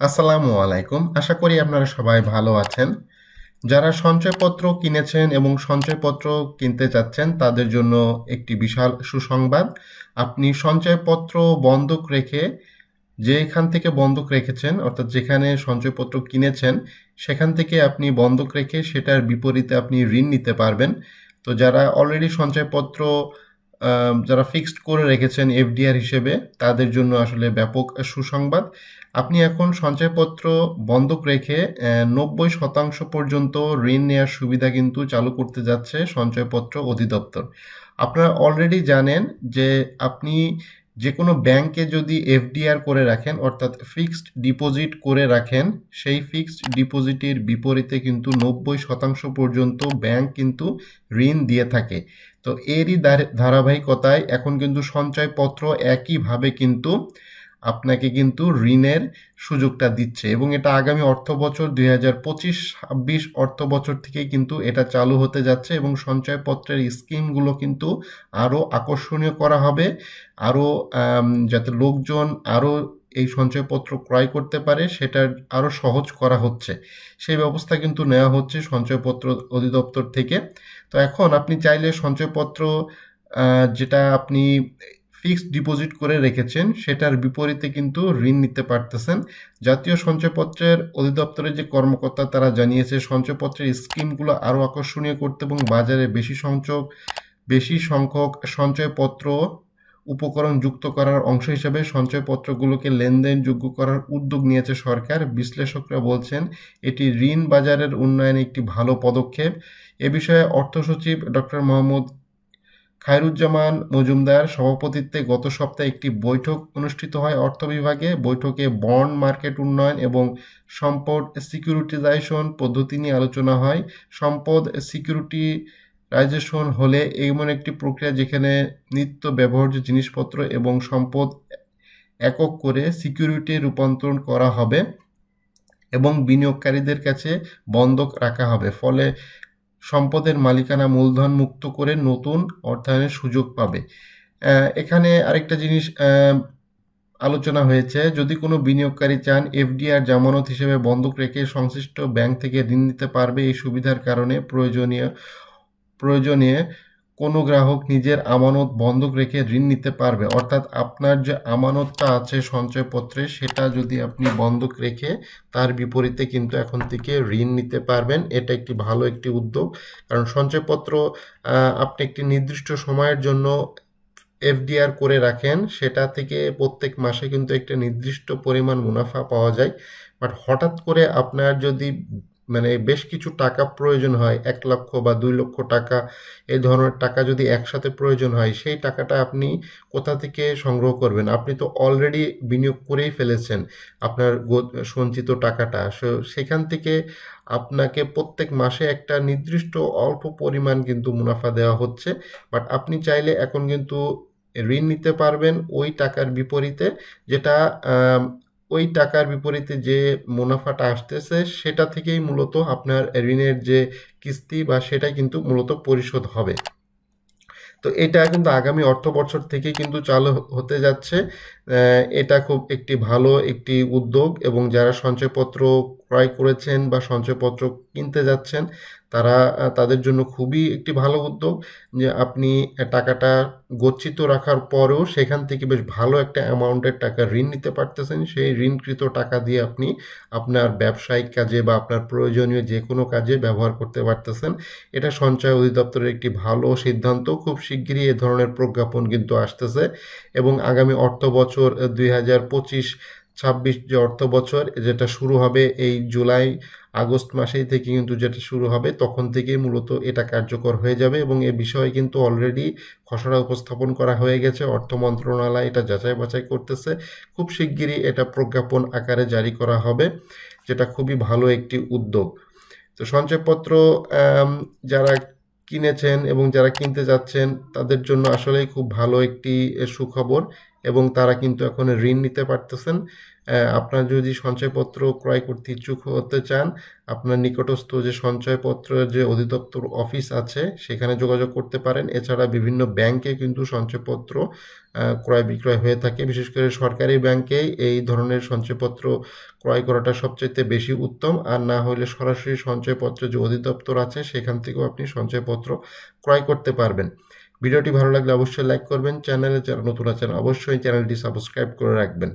আসসালামু আলাইকুম। আশা করি আপনারা সবাই ভালো আছেন। যারা সঞ্চয়পত্র কিনেছেন এবং সঞ্চয়পত্র কিনতে চাচ্ছেন, তাদের জন্য একটি বিশাল সুসংবাদ। আপনি সঞ্চয়পত্র বন্ধক রেখে যেখান থেকে বন্ধক রেখেছেন, অর্থাৎ যেখানে সঞ্চয়পত্র কিনেছেন, সেখান থেকে আপনি বন্ধক রেখে সেটার বিপরীতে আপনি ঋণ নিতে পারবেন। তো যারা অলরেডি সঞ্চয়পত্র যারা ফিক্সড করে রেখেছেন এফডিআর হিসেবে, তাদের জন্য আসলে ব্যাপক সুসংবাদ। আপনি এখন সঞ্চয়পত্র বন্ধক রেখে নব্বই শতাংশ পর্যন্ত ঋণ নেওয়ার সুবিধা কিন্তু চালু করতে যাচ্ছে সঞ্চয়পত্র অধিদপ্তর। আপনারা অলরেডি জানেন যে আপনি যে কোনো ব্যাংকে যদি এফডিআর করে রাখেন, অর্থাৎ ফিক্সড ডিপোজিট করে রাখেন, সেই ফিক্সড ডিপোজিটের বিপরীতে কিন্তু নব্বই শতাংশ পর্যন্ত ব্যাংক কিন্তু ঋণ দিয়ে থাকে। তো এরই ধারাবাহিকতায় এখন কিন্তু সঞ্চয়পত্র একইভাবে কিন্তু আপনাকে কিন্তু ঋণের সুযোগটা দিচ্ছে এবং এটা আগামী অর্থ বছর দুই হাজার পঁচিশ, ছাব্বিশ অর্থ বছর থেকেই কিন্তু এটা চালু হতে যাচ্ছে এবং সঞ্চয়পত্রের স্কিমগুলো কিন্তু আরও আকর্ষণীয় করা হবে। আরও যাতে লোকজন আরও এই সঞ্চয়পত্র ক্রয় করতে পারে সেটা আরও সহজ করা হচ্ছে। সেই ব্যবস্থা কিন্তু নেওয়া হচ্ছে সঞ্চয়পত্র অধিদপ্তর থেকে। তো এখন আপনি চাইলে সঞ্চয়পত্র যেটা আপনি ফিক্সড ডিপোজিট করে রেখেছেন, সেটার বিপরীতে কিন্তু ঋণ নিতে পারতেছেন। জাতীয় সঞ্চয়পত্রের অধিদপ্তরের যে কর্মকর্তা তারা জানিয়েছে, সঞ্চয়পত্রের স্কিমগুলো আরও আকর্ষণীয় করতে এবং বাজারে বেশি সংখ্যক বেশি সংখ্যক সঞ্চয়পত্র উপকরণ যুক্ত করার অংশ হিসেবে সঞ্চয়পত্রগুলোকে লেনদেনযোগ্য করার উদ্যোগ নিয়েছে সরকার। বিশ্লেষকরা বলছেন, এটি ঋণ বাজারের উন্নয়নে একটি ভালো পদক্ষেপ। এ বিষয়ে অর্থ সচিব ডক্টর মোহাম্মদ খায়রুজ্জামান মজুমদার সভাপতিত্বে গত সপ্তাহে একটি বৈঠক অনুষ্ঠিত হয় অর্থ বিভাগে। বৈঠকে বন্ড মার্কেট উন্নয়ন এবং সম্পদ সিকিউরিটিজাইশন পদ্ধতি নিয়ে আলোচনা হয়। সম্পদ সিকিউরিটি রাইজেশন হলে এমন একটি প্রক্রিয়া যেখানে নিত্য ব্যবহার্য জিনিসপত্র এবং সম্পদ একক করে সিকিউরিটি রূপান্তরণ করা হবে এবং বিনিয়োগকারীদের কাছে বন্ধক রাখা হবে। ফলে সম্পদের মালিকানা মূলধন মুক্ত করে নতুন অর্থায়নের সুযোগ পাবে। এখানে আরেকটা জিনিস আলোচনা হয়েছে, যদি কোনো বিনিয়োগকারী চান, এফডিআর জামানত হিসেবে বন্ধক রেখে সংশ্লিষ্ট ব্যাংক থেকে ঋণ নিতে পারবে। এই সুবিধার কারণে প্রয়োজনীয় প্রয়োজনে কোনো গ্রাহক নিজের আমানত বন্ধক রেখে ঋণ নিতে পারবে। অর্থাৎ আপনার যে আমানতটা আছে সঞ্চয়পত্রে, সেটা যদি আপনি বন্ধক রেখে তার বিপরীতে কিন্তু এখন থেকে ঋণ নিতে পারবেন। এটা একটি ভালো একটি উদ্যোগ। কারণ সঞ্চয়পত্র আপনি একটি নির্দিষ্ট সময়ের জন্য এফডিআর করে রাখেন, সেটা থেকে প্রত্যেক মাসে কিন্তু একটা নির্দিষ্ট পরিমাণ মুনাফা পাওয়া যায়। বাট হঠাৎ করে আপনার যদি মানে বেশ কিছু টাকা প্রয়োজন হয়, এক লক্ষ বা দুই লক্ষ টাকা, এই ধরনের টাকা যদি একসাথে প্রয়োজন হয়, সেই টাকাটা আপনি কোথা থেকে সংগ্রহ করবেন? আপনি তো অলরেডি বিনিয়োগ করেই ফেলেছেন আপনার সঞ্চিত টাকাটা। সেখান থেকে আপনাকে প্রত্যেক মাসে একটা নির্দিষ্ট অল্প পরিমাণ কিন্তু মুনাফা দেওয়া হচ্ছে। বাট আপনি চাইলে এখন কিন্তু ঋণ নিতে পারবেন ওই টাকার বিপরীতে, যেটা ওই টাকার বিপরীতে যে মুনাফাটা আসতেছে, সেটা থেকেই মূলত আপনার ঋণের যে কিস্তি বা সেটা কিন্তু মূলত পরিশোধ হবে। তো এটা কিন্তু আগামী অর্থ বছর থেকে কিন্তু চালু হতে যাচ্ছে। এটা খুব একটি ভালো একটি উদ্যোগ এবং যারা সঞ্চয়পত্র ক্রয় করেছেন বা সঞ্চয়পত্র কিনতে যাচ্ছেন, তারা তাদের জন্য খুবই একটি ভালো উদ্যোগ যে আপনি টাকাটা গচ্ছিত রাখার পরেও সেখান থেকে বেশ ভালো একটা অ্যামাউন্টের টাকা ঋণ নিতে পারতেছেন। সেই ঋণকৃত টাকা দিয়ে আপনি আপনার ব্যবসায়িক কাজে বা আপনার প্রয়োজনীয় যে কোনো কাজে ব্যবহার করতে পারতেছেন। এটা সঞ্চয় অধিদপ্তরের একটি ভালো সিদ্ধান্ত। খুব শিগগিরই এ ধরনের প্রজ্ঞাপন কিন্তু আসতেছে এবং আগামী অর্থ বছর দুই হাজার পঁচিশ ছাব্বিশ যে অর্থ বছর, যেটা শুরু হবে এই জুলাই আগস্ট মাসেই থেকে কিন্তু যেটা শুরু হবে, তখন থেকেই মূলত এটা কার্যকর হয়ে যাবে এবং এ বিষয়ে কিন্তু অলরেডি খসড়া উপস্থাপন করা হয়ে গেছে, অর্থ মন্ত্রণালয় এটা যাচাই বাছাই করতেছে, খুব শিগগিরই এটা প্রজ্ঞাপন আকারে জারি করা হবে, যেটা খুবই ভালো একটি উদ্যোগ। তো সঞ্চয়পত্র যারা কিনেছেন এবং যারা কিনতে যাচ্ছেন, তাদের জন্য আসলেই খুব ভালো একটি সুখবর। এবং তারা কিন্তু এখন ঋণ নিতে পারতেছেন। আপনার যদি সঞ্চয়পত্র ক্রয় করতে ইচ্ছুক হতে চান, আপনার নিকটস্থ যে সঞ্চয়পত্র যে অধিদপ্তর অফিস আছে, সেখানে যোগাযোগ করতে পারেন। এছাড়া বিভিন্ন ব্যাংকে কিন্তু সঞ্চয়পত্র ক্রয় বিক্রয় হয়ে থাকে। বিশেষ করে সরকারি ব্যাংকেই এই ধরনের সঞ্চয়পত্র ক্রয় করাটা সবচেয়ে বেশি উত্তম। আর না হলে সরাসরি সঞ্চয়পত্র যে অধিদপ্তর আছে, সেখান থেকেও আপনি সঞ্চয়পত্র ক্রয় করতে পারবেন। ভিডিওটি ভালো লাগলে অবশ্যই লাইক করবেন। চ্যানেলে যারা নতুন আছেন, অবশ্যই চ্যানেলটি সাবস্ক্রাইব করে রাখবেন।